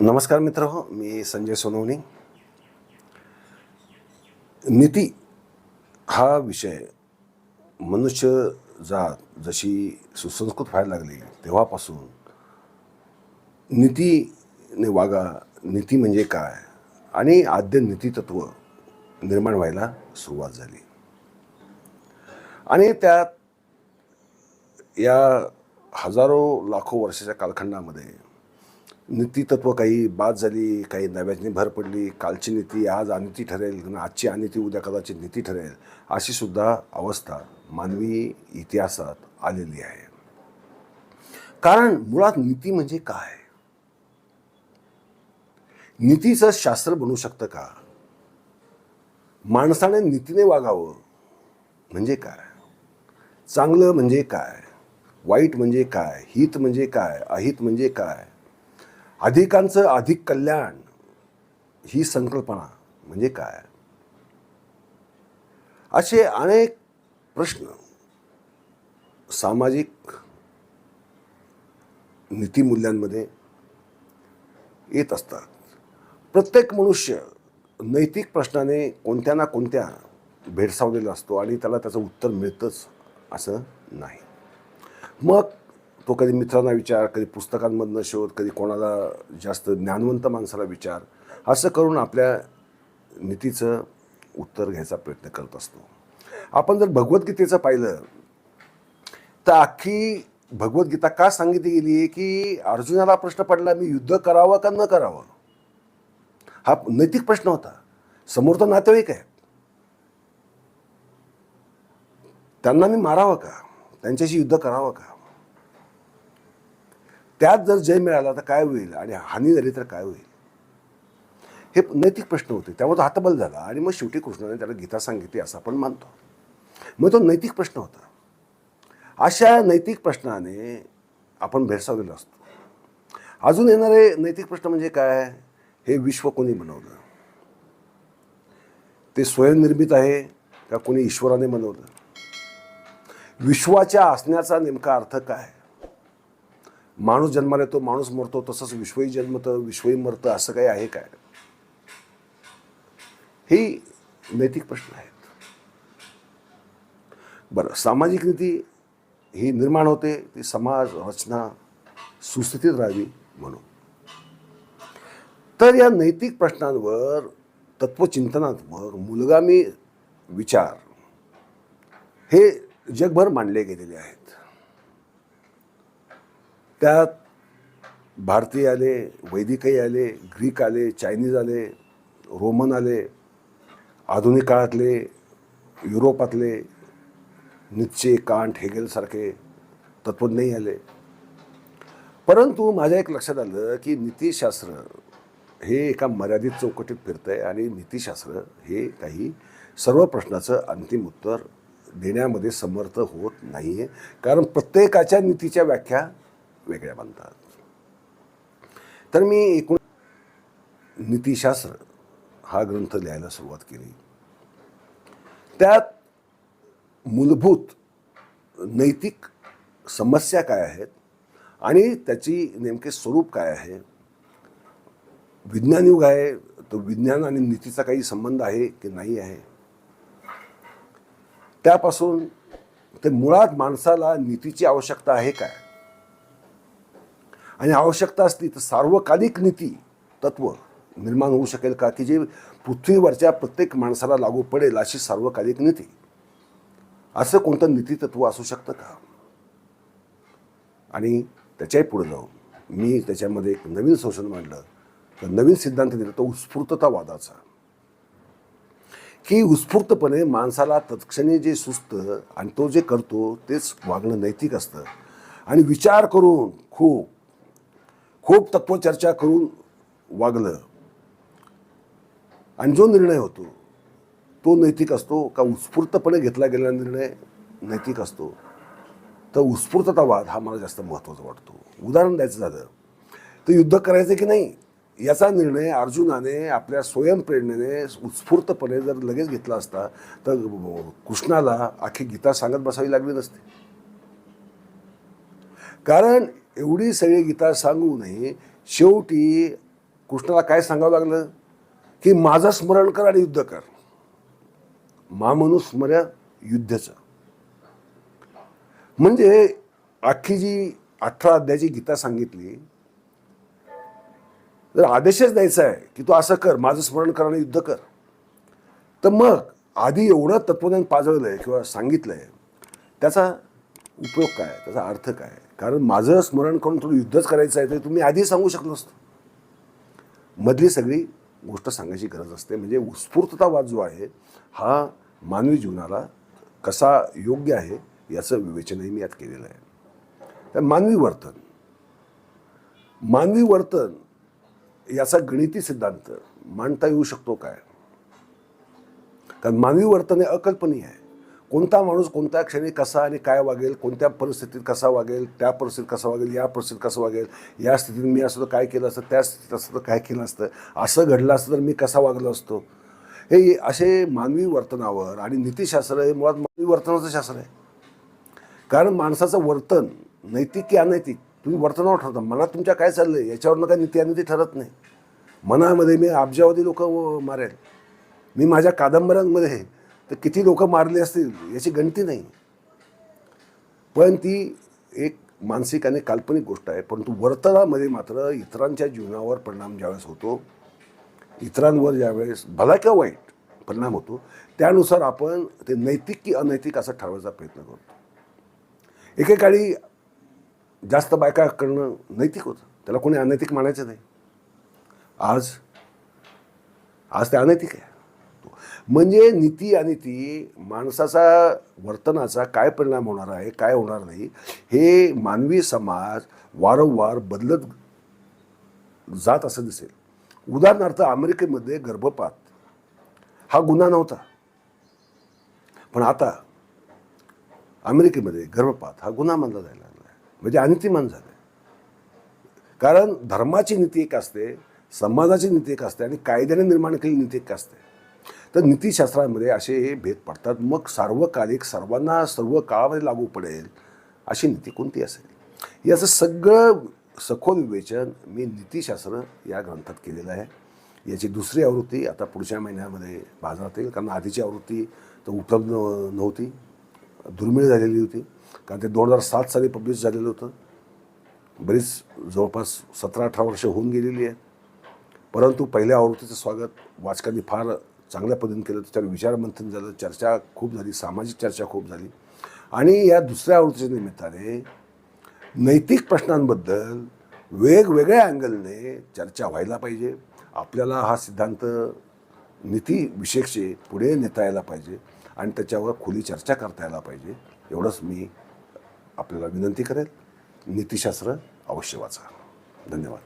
नमस्कार मित्र हो मी संजय सोनवणी. नीती हा विषय मनुष्य जात जशी सुसंस्कृत व्हायला लागली तेव्हापासून नीतीने वागा नीती म्हणजे काय? आणि आद्य नीतीतत्व निर्माण व्हायला सुरुवात झाली. आणि त्यात या हजारो लाखो वर्षाच्या कालखंडामध्ये नीतितत्व काही बाद झाली काही नव्याने भर पडली कालची नीती आज अनिती ठरेल आजची अनिती उद्या कदाचित नीती ठरेल अशी सुद्धा अवस्था मानवी इतिहासात आलेली आहे. कारण मुळात नीती म्हणजे काय? नीतीचं शास्त्र बनू शकतं का? माणसाने नीतीने वागावं म्हणजे काय? चांगलं म्हणजे काय? वाईट म्हणजे काय? हित म्हणजे काय? अहित म्हणजे काय? अधिकांचं अधिक कल्याण ही संकल्पना म्हणजे काय? असे अनेक प्रश्न सामाजिक नीतिमूल्यांमध्ये येत असतात. प्रत्येक मनुष्य नैतिक प्रश्नाने कोणत्या ना कोणत्या भेडसावलेला असतो आणि त्याला त्याचं उत्तर मिळतंच असं नाही. मग तो कधी मित्रांना विचार कधी पुस्तकांमधनं शोध कधी कोणाला जास्त ज्ञानवंत माणसाला विचार असं करून आपल्या नीतीचं उत्तर घ्यायचा प्रयत्न करत असतो. आपण जर भगवद्गीतेचं पाहिलं तर अख्खी भगवद्गीता का सांगितली गेली आहे की अर्जुनाला प्रश्न पडला मी युद्ध करावं का न करावं? हा नैतिक प्रश्न होता. समोर तर नातेवाईक आहेत त्यांना मी मारावं का? त्यांच्याशी युद्ध करावं का? त्यात जर जय मिळाला तर काय होईल? आणि हानी झाली तर काय होईल? हे नैतिक प्रश्न होते. त्यामुळे तो हातबल झाला आणि मग शेवटी कृष्णाने त्याला गीता सांगितली असं आपण मानतो. मग तो नैतिक प्रश्न होता. अशा नैतिक प्रश्नाने आपण भेडसावलेलो असतो. अजून येणारे नैतिक प्रश्न म्हणजे काय? हे विश्व कोणी बनवलं? ते स्वयंनिर्मित आहे का कोणी ईश्वराने बनवलं? विश्वाच्या असण्याचा नेमका अर्थ काय? माणूस जन्माला येतो माणूस मरतो तसंच विश्वही जन्मतं विश्वही मरतं असं काही आहे काय? हे नैतिक प्रश्न आहेत. बरं सामाजिक नीती ही निर्माण होते ती समाज रचना सुस्थितीत राहावी म्हणून. तर या नैतिक प्रश्नांवर तत्वचिंतनात्मक मुलगामी विचार हे जगभर मांडले गेलेले आहेत. त्यात भारतीय आले वैदिकही आले ग्रीक आले चायनीज आले रोमन आले आधुनिक काळातले युरोपातले निच्चे कांट हेगेलसारखे तत्त्वज्ञही आले. परंतु माझ्या एक लक्षात आलं की नीतीशास्त्र हे एका मर्यादित चौकटीत फिरतं आहे आणि नीतिशास्त्र हे काही सर्व प्रश्नाचं अंतिम उत्तर देण्यामध्ये समर्थ होत नाही आहे कारण प्रत्येकाच्या नीतीच्या व्याख्या वेगळ्या बनतात तर मी एकूण नीतिशास्त्र हा ग्रंथ लिहायला सुरुवात केली. त्यात मूलभूत नैतिक समस्या काय आहेत आणि त्याची नेमके स्वरूप काय आहे? विज्ञान युग आहे तो विज्ञान आणि नीतीचा काही संबंध आहे की नाही आहे? त्यापासून ते मुळात माणसाला नीतीची आवश्यकता आहे काय? आणि आवश्यकता असली तर सार्वकालिक नीती तत्व निर्माण होऊ शकेल का? की जे पृथ्वीवरच्या प्रत्येक माणसाला लागू पडेल अशी सार्वकालिक नीती. असं कोणतं नीतीतत्व असू शकतं का? आणि त्याच्याही पुढे जाऊन मी त्याच्यामध्ये एक नवीन संशोधन मांडलं. तर नवीन सिद्धांत दिला तो उत्स्फूर्ततावादाचा. की उत्स्फूर्तपणे माणसाला तत्क्षणी जे सुचतं आणि तो जे करतो तेच वागणं नैतिक असतं. आणि विचार करून खूप खूप तत्वचर्चा करून वागलं आणि जो निर्णय होतो तो नैतिक असतो का उत्स्फूर्तपणे घेतला गेलेला निर्णय नैतिक असतो तर उत्स्फूर्ततावाद हा मला जास्त महत्त्वाचा वाटतो. उदाहरण द्यायचं झालं तर युद्ध करायचं की नाही याचा निर्णय अर्जुनाने आपल्या स्वयंप्रेरणेने उत्स्फूर्तपणे जर लगेच घेतला असता तर कृष्णाला आखी गीता सांगत बसावी लागली नसते. कारण एवढी सगळी गीता सांगूनही शेवटी कृष्णाला काय सांगावं लागलं? की माझं स्मरण कर आणि युद्ध कर. मामनुस्मर्य युद्धचं. म्हणजे अख्खी जी अठरा अध्यायाची गीता सांगितली जर आदेशच द्यायचा आहे की तू असं कर माझं स्मरण कर आणि युद्ध कर तर मग आधी एवढं तत्वज्ञान पाजळलंय किंवा सांगितलंय त्याचा उपयोग काय त्याचा अर्थ काय कारण माझं स्मरण करून थोडं युद्धच करायचं आहे ते तुम्ही आधी सांगू शकलो असतो मधली सगळी गोष्ट सांगायची गरज असते. म्हणजे उत्स्फूर्ततावाद जो आहे. हा मानवी जीवनाला कसा योग्य आहे याचं विवेचनही मी यात केलेलं आहे. तर मानवी वर्तन. मानवी वर्तन याचा गणिती सिद्धांत मांडता येऊ शकतो काय? कारण मानवी वर्तन हे अकल्पनीय आहे. कोणता माणूस कोणत्या क्षणी कसा आणि काय वागेल कोणत्या परिस्थितीत कसा वागेल त्या परिस्थितीत कसा वागेल या परिस्थितीत कसं वागेल या स्थितीत मी असं काय केलं असतं त्या स्थितीत असं काय केलं असतं असं घडलं असतं तर मी कसा वागलो असतो? हे असे मानवी वर्तनावर आणि नीतिशास्त्र हे मुळात मानवी वर्तनाचं शास्त्र आहे. कारण माणसाचं वर्तन नैतिक की अनैतिक तुम्ही वर्तनावर ठरता मनात तुमच्या काय चाललं आहे याच्यावरनं काय नीती अनिती ठरत नाही. मनामध्ये मी अब्जावधी लोक मारेल. मी माझ्या कादंबऱ्यांमध्ये तर किती लोक मारले असतील याची गणती नाही. पण ती एक मानसिक आणि काल्पनिक गोष्ट आहे. परंतु वर्तनामध्ये मात्र इतरांच्या जीवनावर परिणाम ज्यावेळेस होतो इतरांवर ज्यावेळेस भला किंवा वाईट परिणाम होतो त्यानुसार आपण ते नैतिक की अनैतिक असं ठरवायचा प्रयत्न करतो. एकेकाळी जास्त बायका करणं नैतिक होतं. त्याला कोणी अनैतिक मानायचं नाही. आज आज ते अनैतिक आहे. म्हणजे नीती आणि ती माणसाचा वर्तनाचा काय परिणाम होणार आहे काय होणार नाही हे मानवी समाज वारंवार बदलत जात असं दिसेल. उदाहरणार्थ अमेरिकेमध्ये गर्भपात हा गुन्हा नव्हता. पण आता अमेरिकेमध्ये गर्भपात हा गुन्हा मानला जायला लागला आहे. म्हणजे अनितिमान झालं कारण धर्माची नीती एक असते समाजाची नीती एक असते आणि कायद्याने निर्माण केलेली नीती एक असते. तर नीतीशास्त्रामध्ये असे हे भेद पडतात. मग सार्वकालिक सर्वांना सर्व काळामध्ये लागू पडेल अशी नीती कोणती असेल? याचं सगळं सखोल विवेचन मी नीतीशास्त्र या ग्रंथात केलेलं आहे. याची दुसरी आवृत्ती आता पुढच्या महिन्यामध्ये बाजारात येईल. कारण आधीची आवृत्ती तर उपलब्ध नव्हती. दुर्मिळ झालेली होती. कारण ते दोन हजार सात साली पब्लिश झालेलं होतं. बरीच जवळपास सतरा अठरा वर्ष होऊन गेलेली आहेत. परंतु पहिल्या आवृत्तीचं स्वागत वाचकांनी फार चांगल्या पद्धतीने केलं त्याच्यावर विचारमंथन झालं. चर्चा खूप झाली. सामाजिक चर्चा खूप झाली. आणि या दुसऱ्या आवृत्तीच्या निमित्ताने नैतिक प्रश्नांबद्दल वेगवेगळ्या अँगलने चर्चा व्हायला पाहिजे. आपल्याला हा सिद्धांत नीतीविषयकचे पुढे नेता यायला पाहिजे आणि त्याच्यावर खुली चर्चा करता यायला पाहिजे. एवढंच मी आपल्याला विनंती करेल. नीतिशास्त्र अवश्य वाचा. धन्यवाद.